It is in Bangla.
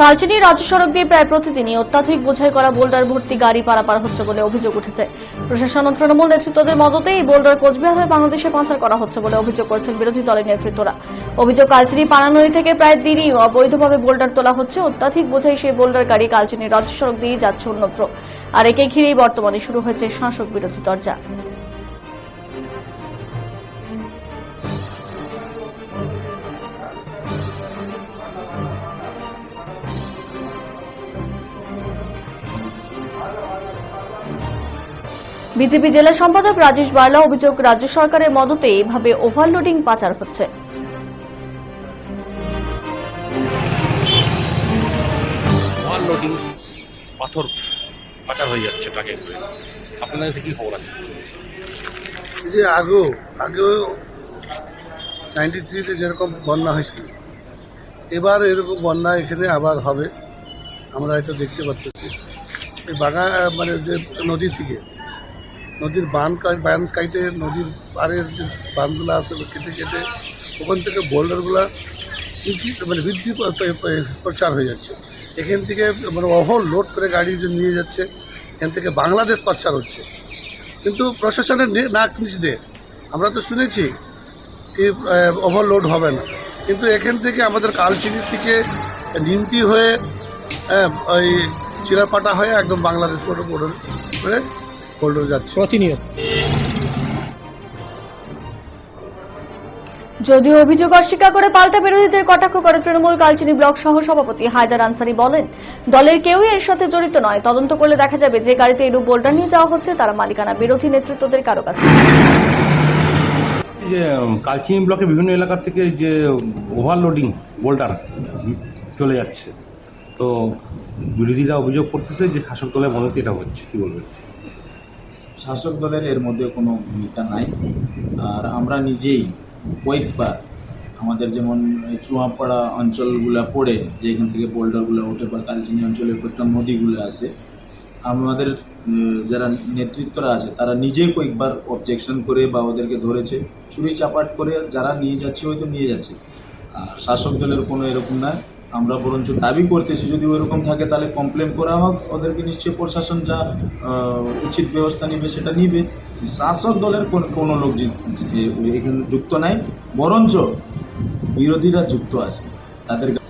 কালচিনি রাজ্য সড়ক দিয়ে প্রায় প্রতিদিনই অত্যাধিক বোঝাই করা বোল্ডার ভর্তি গাড়ি পারাপার হচ্ছে বলে অভিযোগ উঠেছে। প্রশাসন ও তৃণমূল নেতৃত্বদের মদতে এই বোল্ডার কোচবিহার হয়ে বাংলাদেশে পাচার করা হচ্ছে বলে অভিযোগ করেছেন বিরোধী দলের নেতৃত্বরা। অভিযোগ, কালচিনি পানানদী থেকে প্রায় দিনই অবৈধভাবে বোল্ডার তোলা হচ্ছে। অত্যাধিক বোঝাই সেই বোল্ডার গাড়ি কালচিনি রাজ্য সড়ক দিয়ে যাচ্ছে অন্যত্র। আর একে ঘিরেই বর্তমানে শুরু হয়েছে শাসক বিরোধী দরজা। বিজেপি জেলা সম্পাদক রাজেশ বার্লা অভিযোগ রাজ্য সরকারের মদতে এভাবে ওভারলোডিং পাচার হচ্ছে। ওভারলোডিং পাথর পাচার হয়ে যাচ্ছে ট্রাকে করে আপনাদের কি খবর আছে? যে আগেও আগেও নাইনটি থ্রিতে যেরকম বন্যা হয়েছিল এবার এরকম বন্যা এখানে আবার হবে। আমরা এটা দেখতে পাচ্ছি। এই বাগা মানে যে নদী থেকে নদীর বাঁধ বাঁধ কাইটে নদীর পাড়ের যে বাঁধগুলো আছে কেটে কেটে ওখান থেকে বোল্ডারগুলা ইঞ্চি মানে বৃদ্ধি প্রচার হয়ে যাচ্ছে। এখান থেকে মানে ওভার লোড করে গাড়ি যে নিয়ে যাচ্ছে, এখান থেকে বাংলাদেশ পাচার হচ্ছে। কিন্তু প্রশাসনের নে- নাক নিচে আমরা তো শুনেছি কি ওভারলোড হবে না। কিন্তু এখান থেকে আমাদের কালচিনি থেকে নিমতি হয়ে ওই চিরাপাটা হয়ে একদম বাংলাদেশ বর্ডার বর্ডার করে যাচ্ছে। প্রতিনিয়ত। যদিও অভিযোগ অস্বীকার করে পাল্টা বিরোধীদের কটাক্ষ করে তৃণমূল কালচিনি ব্লক সহ সভাপতি হায়দার আনসারি বলেন দলের কেউই এর সাথে জড়িত নয়। তদন্ত করলে দেখা যাবে যে গাড়িতে এরূপ বোল্ডার নিয়ে যাওয়া হচ্ছে তারা মালিকানা বিরোধী নেতৃত্বদের কারও কাছে। যে কালচিনি ব্লকে বিভিন্ন এলাকার থেকে যে ওভারলোডিং বোল্ডার চলে যাচ্ছে তো বিরোধীরা অভিযোগ করতেছে যে শাসক দলের মদতে এটা হচ্ছে কি বলবেন? শাসক দলের এর মধ্যে কোনো ভূমিকা নাই। আর আমরা নিজেই কয়েকবার আমাদের যেমন চুয়াপাড়া অঞ্চলগুলো পড়ে যে এখান থেকে বোল্ডারগুলো ওঠে বা কালচিনি অঞ্চলে প্রত্যেক নদীগুলো আছে, আমাদের যারা নেতৃত্বরা আছে, তারা নিজেই কয়েকবার অবজেকশন করে বা ওদেরকে ধরেছে চুরি চাপাট করে যারা নিয়ে যাচ্ছে হয়তো নিয়ে যাচ্ছে। আর শাসক দলের কোনো এরকম না। আমরা বরঞ্চ দাবি করতেছি যদি ওইরকম থাকে তাহলে কমপ্লেন করা হোক, ওদেরকে নিশ্চয়ই প্রশাসন যা উচিত ব্যবস্থা নিবে সেটা নিবে। শাসক দলের কোন- লোক এখানে যুক্ত নাই, বরঞ্চ বিরোধীরা যুক্ত আছে, তাদের